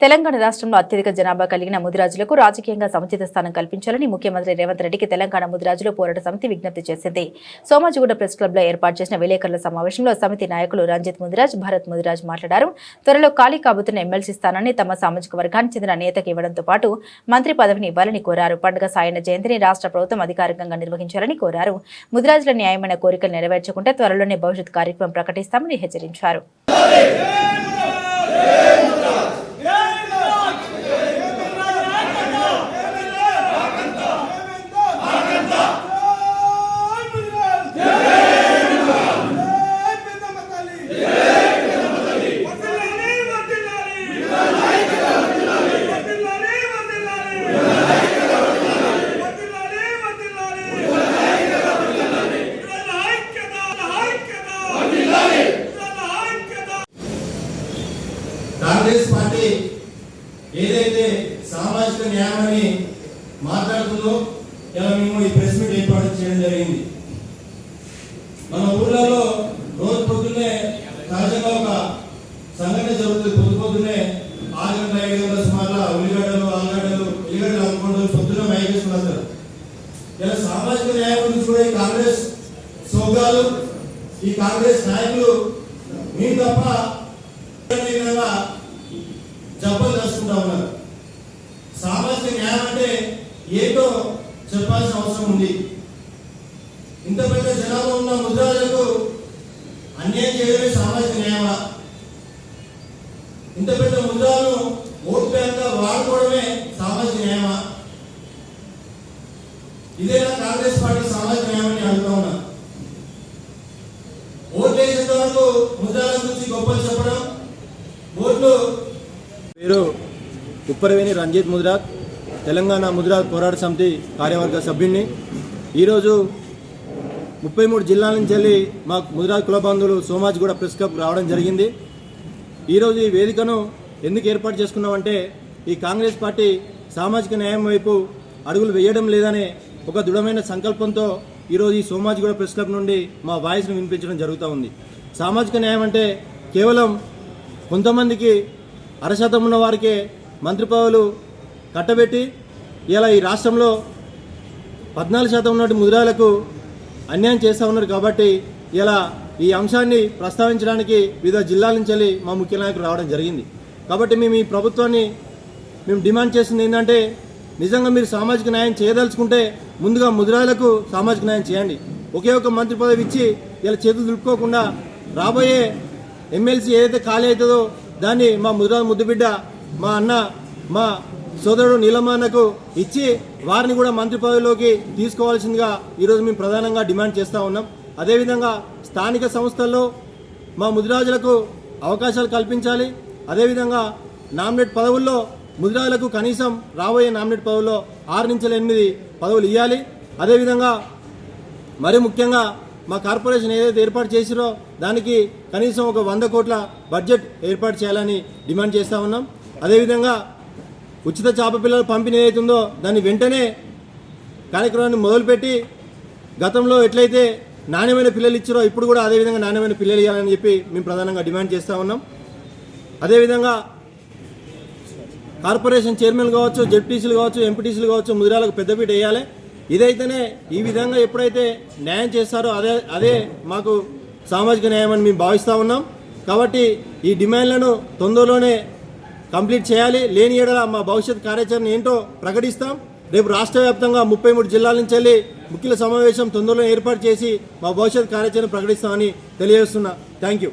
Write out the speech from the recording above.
తెలంగాణ రాష్ట్రంలో అత్యధిక జనాభా కలిగిన ముదిరాజులకు రాజకీయంగా సముచిత స్థానం కల్పించాలని ముఖ్యమంత్రి రేవంత్ రెడ్డికి తెలంగాణ ముదిరాజుల పోరాట సమితి విజ్ఞప్తి చేసింది. సోమాజిగూడ ప్రెస్ క్లబ్లో ఏర్పాటు చేసిన విలేకరుల సమావేశంలో సమితి నాయకులు రంజిత్ ముదిరాజ్ భరత్ ముదిరాజ్ మాట్లాడారు. త్వరలో ఖాళీ కాబోతున్న ఎమ్మెల్సీ స్థానాన్ని తమ సామాజిక వర్గానికి చెందిన నేతకు ఇవ్వడంతో పాటు మంత్రి పదవిని ఇవ్వాలని కోరారు. పండుగ సాయన జయంతిని రాష్ట్ర ప్రభుత్వం అధికారికంగా నిర్వహించాలని కోరారు. ముదిరాజుల న్యాయమైన కోరికలు నెరవేర్చకుంటే త్వరలోనే భవిష్యత్ కార్యక్రమం ప్రకటిస్తామని హెచ్చరించారు కాంగ్రెస్ పార్టీ ఏదైతే సామాజిక మాట్లాడుతుందో ఇలా మేము ఈ ప్రెస్ మీట్ ఏర్పాటు చేయడం జరిగింది. మన ఊర్లలో రోజు పొద్దున్నే సహజంగా ఒక సంఘటన జరుగుతుంది. పొద్దు పొద్దున్నే ఆరు గంటల ఐదు గంటల సుమారులో ఉల్లిగడ్డలు ఆలుగడ్డలు ఉల్లిగడ్డలు అమ్ముకుంటూ పొద్దున్న మైకేసుకుని ఇలా సామాజిక న్యాయం గురించి కూడా ఈ కాంగ్రెస్ సోగాలు ఈ కాంగ్రెస్ నాయకులు మీరు తప్ప జబ్బలు చేసుకుంటా ఉన్నారు సామాజిక న్యాయం అంటే ఏంటో అవకాశం ఉంది. ఇంత పెద్ద జనాభా ఉన్న ముద్రాలకు అన్యాయం చేయడమే సామాజిక న్యాయమా? ఇంత పెద్ద ముద్రాలను ఓటు బ్యాంక్గా వాడుకోవడమే సామాజిక న్యాయమా? ఇదేనా కాంగ్రెస్ పార్టీ సామాజిక న్యాయం అని అడుగుతా ఉన్నా. ఓట్లు వేసేంత వరకు ముద్రాల గురించి గొప్పలు చెప్పడం? ఓట్లు పేరు ఉప్పరవేణి రంజిత్ ముద్రాత్ తెలంగాణ ముద్రాత్ పోరాట సమితి కార్యవర్గ సభ్యుడిని ఈరోజు ముప్పై మూడు జిల్లాల నుంచి వెళ్ళి మా ముద్రాత్ కుల బంధువులు సోమాజిగూడ ప్రెస్ క్లబ్ రావడం జరిగింది. ఈరోజు ఈ వేదికను ఎందుకు ఏర్పాటు చేసుకున్నామంటే ఈ కాంగ్రెస్ పార్టీ సామాజిక న్యాయం వైపు అడుగులు వేయడం లేదనే ఒక దృఢమైన సంకల్పంతో ఈరోజు ఈ సోమాజిగూడ ప్రెస్ క్లబ్ నుండి మా వాయిస్ను వినిపించడం జరుగుతూ ఉంది. సామాజిక న్యాయం అంటే కేవలం కొంతమందికి అరశాతం ఉన్న వారికే మంత్రి పదవులు కట్టబెట్టి ఇలా ఈ రాష్ట్రంలో పద్నాలుగు శాతం ఉన్నటువంటి ముదిరాలకు అన్యాయం చేస్తూ ఉన్నారు కాబట్టి ఇలా ఈ అంశాన్ని ప్రస్తావించడానికి వివిధ జిల్లాల నుంచి వెళ్ళి మా ముఖ్య నాయకులు రావడం జరిగింది. కాబట్టి మేము ఈ ప్రభుత్వాన్ని మేము డిమాండ్ చేసింది ఏంటంటే నిజంగా మీరు సామాజిక న్యాయం చేయదలుచుకుంటే ముందుగా ముదిరాలకు సామాజిక న్యాయం చేయండి. ఒకే ఒక మంత్రి పదవి ఇచ్చి ఇలా చేతులు దులుపుకోకుండా రాబోయే ఎమ్మెల్సీ ఏదైతే ఖాళీ అవుతుందో దాన్ని మా ముదిరా ముద్దుబిడ్డ మా అన్న మా సోదరుడు నీలమాన్నకు ఇచ్చి వారిని కూడా మంత్రి పదవిలోకి తీసుకోవాల్సిందిగా ఈరోజు మేము ప్రధానంగా డిమాండ్ చేస్తూ ఉన్నాం. అదేవిధంగా స్థానిక సంస్థల్లో మా ముదిరాజులకు అవకాశాలు కల్పించాలి. అదేవిధంగా నామినేట్ పదవుల్లో ముదిరాజులకు కనీసం రాబోయే నామినేట్ పదవుల్లో ఆరు నుంచి ఎనిమిది పదవులు ఇవ్వాలి అదేవిధంగా మరి ముఖ్యంగా మా కార్పొరేషన్ ఏదైతే ఏర్పాటు చేసిరో దానికి కనీసం ఒక వంద కోట్ల బడ్జెట్ ఏర్పాటు చేయాలని డిమాండ్ చేస్తూ ఉన్నాం. అదేవిధంగా ఉచిత చేప పిల్లల పంపిణీ ఏదైతుందో దాన్ని వెంటనే కార్యక్రమాన్ని మొదలుపెట్టి గతంలో ఎట్లయితే నాణ్యమైన పిల్లలు ఇచ్చారో ఇప్పుడు కూడా అదేవిధంగా నాణ్యమైన పిల్లలు ఇవ్వాలని చెప్పి మేము ప్రధానంగా డిమాండ్ చేస్తూ ఉన్నాం. అదేవిధంగా కార్పొరేషన్ చైర్మన్ కావచ్చు జెడ్పీసీలు కావచ్చు ఎంపీటీసీలు కావచ్చు ముదిరాలకు పెద్దపీట వేయాలి. ఇదైతేనే ఈ విధంగా ఎప్పుడైతే న్యాయం చేస్తారో అదే అదే మాకు సామాజిక న్యాయం అని మేము భావిస్తూ ఉన్నాం. కాబట్టి ఈ డిమాండ్లను తొందరలోనే కంప్లీట్ చేయాలి. లేని ఏడల మా భవిష్యత్ కార్యాచరణ ఏంటో ప్రకటిస్తాం. రేపు రాష్ట్ర వ్యాప్తంగా ముప్పై మూడు జిల్లాల నుంచి వెళ్ళి ముఖ్యుల సమావేశం తొందరలో ఏర్పాటు చేసి మా భవిష్యత్ కార్యాచరణ ప్రకటిస్తామని తెలియజేస్తున్నా. Thank you